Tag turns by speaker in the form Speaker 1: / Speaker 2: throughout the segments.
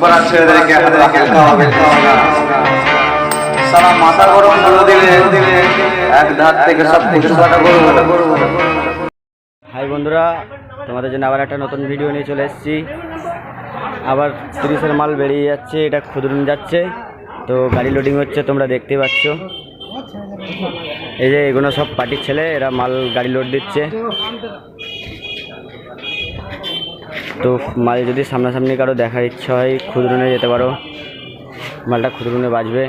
Speaker 1: পাড়ার ছেলেদেরকে সারা মাথা গরম দিলে, এক ধার থেকে সব কিছু কাটা
Speaker 2: হাই বন্ধুরা, তোমাদের জন্য আবার একটা নতুন ভিডিও নিয়ে চলে এসেছি। আবার তিরিশের মাল বেরিয়ে যাচ্ছে, এটা খুদরুন যাচ্ছে। তো গাড়ি লোডিং হচ্ছে, তোমরা দেখতে পাচ্ছ। এই যে এগুলো সব পার্টির ছেলে, এরা মাল গাড়ি লোড দিচ্ছে। তো মাল যদি সামনাসামনি কারও দেখার ইচ্ছা হয় খুদরুনে যেতে পারো। মালটা খুদরুনে বাজবে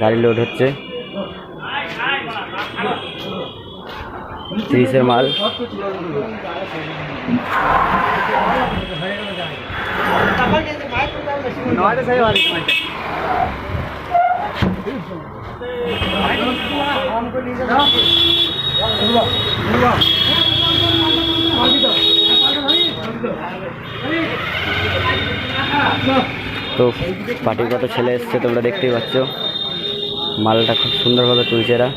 Speaker 2: গাড়ি লোড হচ্ছে। তিরিশের মাল। তো পার্টির কত ছেলে এসছে তোমরা দেখতেই পাচ্ছ। মালটা খুব সুন্দরভাবে তুলছে এরা।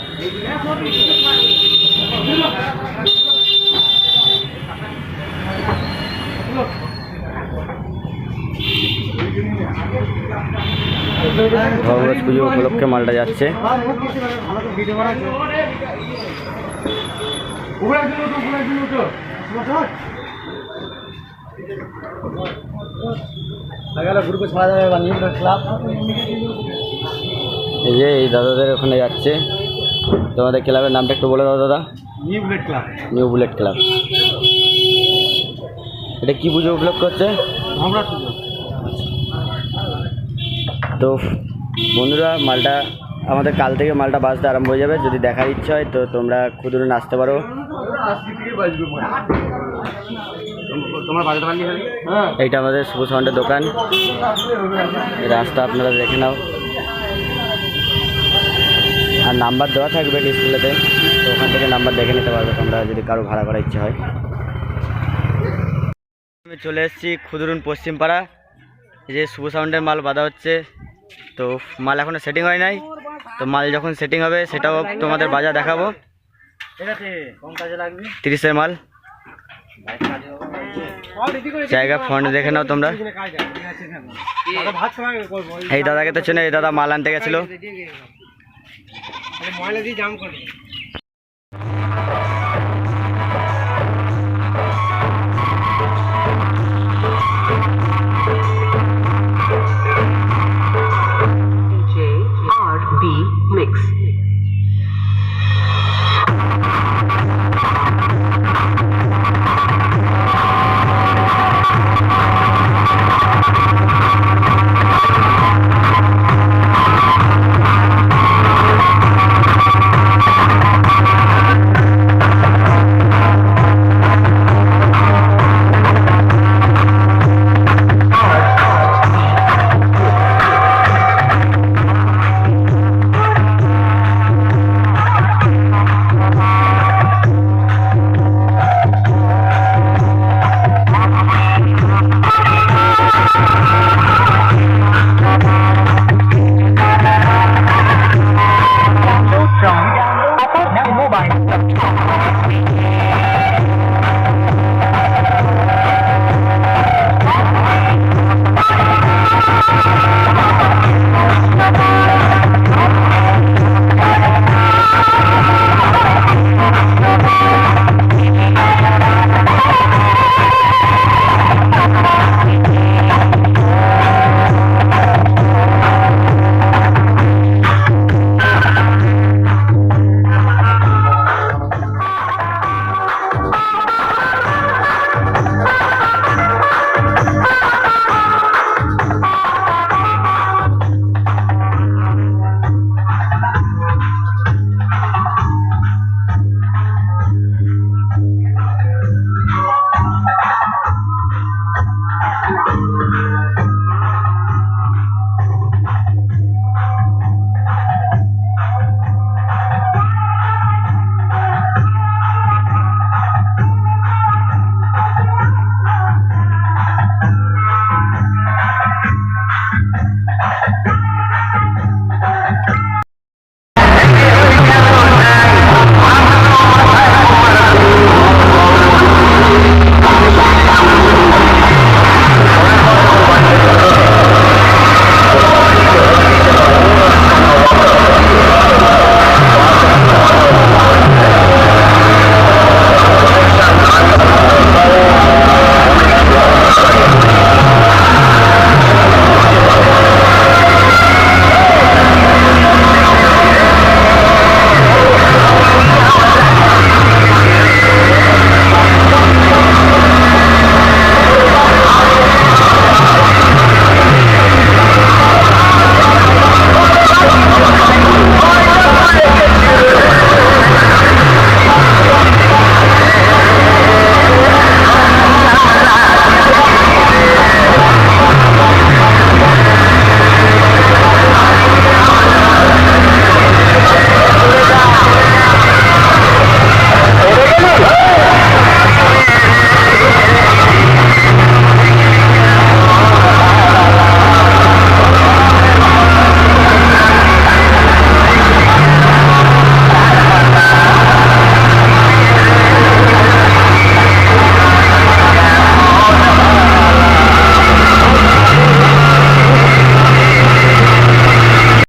Speaker 2: ভগবত পুজো উপলক্ষে মালটা যাচ্ছে। এই যে এই দাদাদের ওখানে যাচ্ছে। তোমাদের ক্লাবের নামটা একটু বলে দাও দাদা।
Speaker 1: New blade club.
Speaker 2: New bullet club. এটা কি পুজো উপলক্ষ হচ্ছে?
Speaker 1: আমরা
Speaker 2: তো বন্ধুরা মালটা আমাদের কাল থেকে মালটা বাজতে আরম্ভ হয়ে যাবে। যদি দেখার ইচ্ছা হয় তো তোমরা ক্ষুদ্র আসতে পারো।
Speaker 1: হ্যাঁ।
Speaker 2: এইটা আমাদের শুভ সাউন্ডের দোকান। এই রাস্তা আপনারা দেখে নাও। আর নাম্বার দেওয়া থাকবে ডিসপ্লেতে তো ওখান থেকে নাম্বার দেখে নিতে পারবে তোমরা যদি কারও ভাড়া করার ইচ্ছা হয়। আমি চলে এসেছি ক্ষুদরুন পশ্চিমপাড়া। এই যে শুভ সাউন্ডের মাল বাঁধা হচ্ছে। তো মাল এখনও সেটিং হয় নাই। তো মাল যখন সেটিং হবে, সেটাও তোমাদের বাজার দেখাবো। তিরিশের মাল। জায়গা ফন্ড দেখে নাও তোমরা। এই দাদাকে তো চেনে, এই দাদা মাল আনতে গেছিল।
Speaker 3: Thank you.